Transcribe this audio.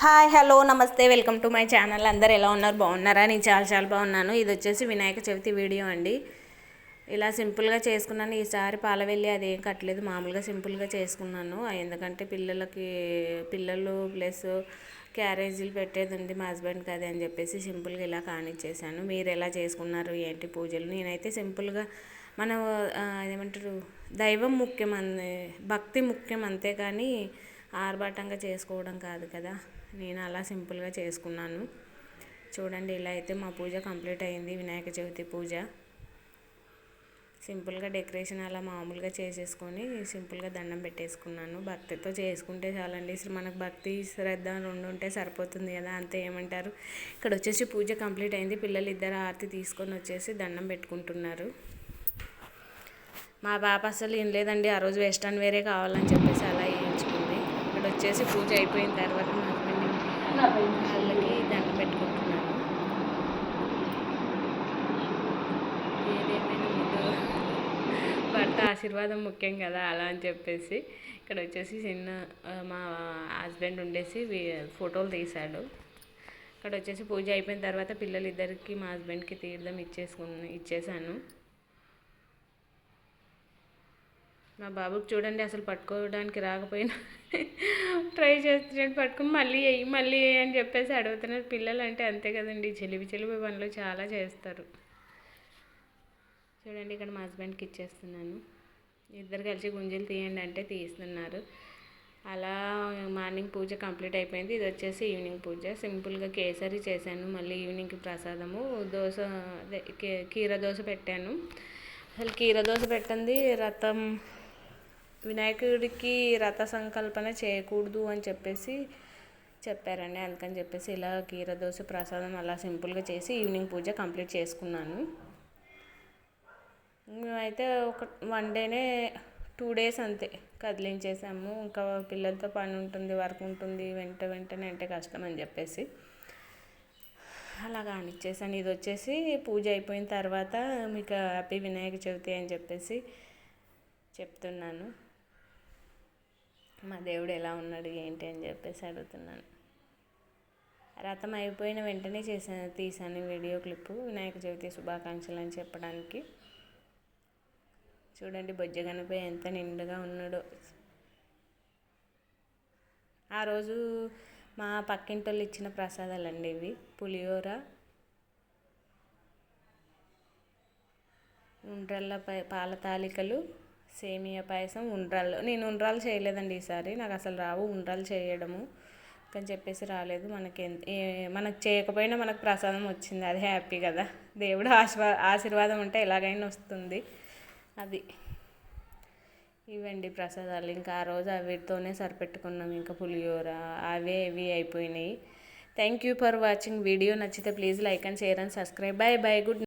Hi hello నమస్తే welcome to my channel. అందరు ఎలా ఉన్నారు? బాగున్నారా? నేను చాలా చాలా బాగున్నాను. ఇది వచ్చేసి వినాయక చవితి వీడియో అండి. ఇలా సింపుల్గా చేసుకున్నాను. ఈసారి పాలవెల్లి అదేం కట్టలేదు. మామూలుగా సింపుల్గా చేసుకున్నాను. ఎందుకంటే పిల్లలకి పిల్లలు ప్లస్ క్యారేజీలు పెట్టేది ఉంది మా హస్బెండ్కి అది అని చెప్పేసి సింపుల్గా ఇలా కానిచ్చేసాను. మీరు ఎలా చేసుకున్నారు? ఏంటి పూజలు? నేనైతే సింపుల్గా మనం ఏమంటారు? దైవం ముఖ్యం అంది భక్తి ముఖ్యం అంతేకాని ఆర్భాటంగా చేసుకోవడం కాదు కదా. నేను అలా సింపుల్గా చేసుకున్నాను. చూడండి ఇలా అయితే మా పూజ కంప్లీట్ అయింది. వినాయక చవితి పూజ. సింపుల్గా డెకరేషన్ అలా మామూలుగా చేసేసుకొని సింపుల్గా దండం పెట్టేసుకున్నాను. భక్తితో చేసుకుంటే చాలండి. అసలు మనకు భక్తి శ్రద్ధ రెండు ఉంటే సరిపోతుంది కదా అంతే ఏమంటారు? ఇక్కడ వచ్చేసి పూజ కంప్లీట్ అయింది. పిల్లలు ఇద్దరు ఆరతి తీసుకొని వచ్చేసి దండం పెట్టుకుంటున్నారు. మా పాప అసలు ఏం లేదండి. ఆ రోజు వెస్టర్న్ వేరే కావాలని చెప్పేసి అలా వేయించుకుంది ఇక్కడ వచ్చేసి పూజ అయిపోయిన తర్వాత వాళ్ళకి దండం పెట్టుకుంటున్నాను. ఏదేమైనా ముందు భర్త ఆశీర్వాదం ముఖ్యం కదా అలా అని చెప్పేసి ఇక్కడ వచ్చేసి చిన్న మా హస్బెండ్ ఉండేసి ఫోటోలు తీశాడు. ఇక్కడ వచ్చేసి పూజ అయిపోయిన తర్వాత పిల్లలు ఇద్దరికి మా హస్బెండ్కి తీర్థం ఇచ్చేసుకుని ఇచ్చేసాను. మా బాబుకి చూడండి అసలు పట్టుకోవడానికి రాకపోయినా. ట్రై చేస్తున్నాడు పట్టుకుని మళ్ళీ వేయి మళ్ళీ వేయి అని చెప్పేసి అడుగుతున్నారు. పిల్లలు అంటే అంతే కదండి చెలివి చెలివి పనులు చాలా చేస్తారు. చూడండి ఇక్కడ మా హస్బెండ్కి ఇచ్చేస్తున్నాను. ఇద్దరు కలిసి గుంజలు తీయండి అంటే తీస్తున్నారు. అలా మార్నింగ్ పూజ కంప్లీట్ అయిపోయింది. ఇది వచ్చేసి ఈవినింగ్ పూజ. సింపుల్గా కేసరి చేశాను. మళ్ళీ ఈవినింగ్కి ప్రసాదము దోశ అదే కీర దోశ పెట్టాను. అసలు కీర దోశ పెట్టింది రథం వినాయకుడికి రథ సంకల్పన చేయకూడదు అని చెప్పేసి చెప్పారండి. అందుకని చెప్పేసి ఇలా కీరదోశ ప్రసాదం అలా సింపుల్గా చేసి ఈవినింగ్ పూజ కంప్లీట్ చేసుకున్నాను. మేమైతే ఒక వన్ డేనే టూ డేస్ అంతే కదిలించేసాము. ఇంకా పిల్లలతో పని ఉంటుంది వర్క్ ఉంటుంది వెంట వెంటనే అంటే కష్టం అని చెప్పేసి అలాగా అనిచ్చేసాను. ఇది వచ్చేసి పూజ అయిపోయిన తర్వాత మీకు హ్యాపీ వినాయక చవితి అని చెప్పేసి చెప్తున్నాను. మా దేవుడు ఎలా ఉన్నాడు ఏంటి అని చెప్పేసి అడుగుతున్నాను. రథం అయిపోయిన వెంటనే చేశాను తీసాను వీడియో క్లిప్పు. వినాయక చవితి శుభాకాంక్షలు అని చెప్పడానికి. చూడండి బొజ్జ గణపయ్య ఎంత నిండుగా ఉన్నాడో. ఆ రోజు మా పక్కింటి వాళ్ళు ఇచ్చిన ప్రసాదాలండి ఇవి. పులిహోర ఉండ్రల్ల పాల తాలికలు సేమియా పాయసం ఉండ్రాళ్ళు. నేను ఉండ్రాలు చేయలేదండి ఈసారి. నాకు అసలు రావు ఉండ్రాలు చేయడము. అని చెప్పేసి రాలేదు. మనకి ఎంత మనకు చేయకపోయినా మనకు ప్రసాదం వచ్చింది. అది హ్యాపీ కదా. దేవుడు ఆశీర్వా ఆశీర్వాదం ఉంటే ఎలాగైనా వస్తుంది. అది. ఇవండి ప్రసాదాలు. ఇంకా ఆ రోజు వీటితోనే సరిపెట్టుకున్నాం. ఇంకా పులిహోర అవే ఇవి అయిపోయినాయి. Thank you for watching video నచ్చితే please like and share and subscribe. Bye bye good